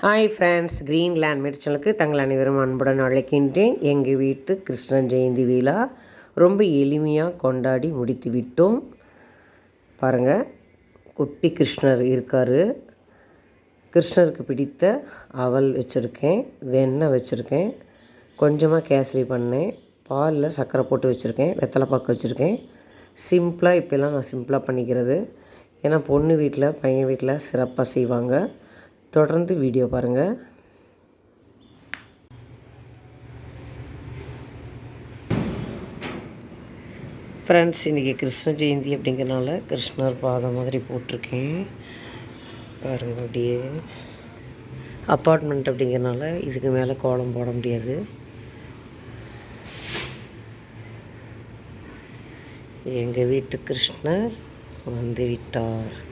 Hi friends Greenland land தங்கள் அனைவரும் அன்புடன் அழைக்கின்றேன். எங்கள் வீட்டு கிருஷ்ணன் ஜெயந்தி விழா ரொம்ப எளிமையாக கொண்டாடி முடித்து விட்டோம். பாருங்கள் குட்டி கிருஷ்ணர் இருக்கார். கிருஷ்ணருக்கு பிடித்த அவல் வச்சுருக்கேன் வெண்ணெய் வச்சுருக்கேன் கொஞ்சமாக கேசரி பண்ணேன் பாலில் சர்க்கரை போட்டு வச்சுருக்கேன் வெத்தலை பாக்கு வச்சுருக்கேன். சிம்பிளாக இப்போல்லாம் நான் சிம்பிளாக பண்ணிக்கிறது. ஏன்னா பொண்ணு வீட்டில் பையன் வீட்டில் சிறப்பாக செய்வாங்க. தொடர்ந்து வீடியோ பாருங்கள் ஃப்ரெண்ட்ஸ் இன்றைக்கி கிருஷ்ண ஜெயந்தி அப்படிங்கிறனால கிருஷ்ணர் பாதம் மாதிரி போட்டிருக்கேன். பாருங்க அப்படியே. அப்பார்ட்மெண்ட் அப்படிங்கிறனால இதுக்கு மேலே கோலம் போட முடியாது. எங்கள் வீட்டு கிருஷ்ணர் வந்து விட்டார்.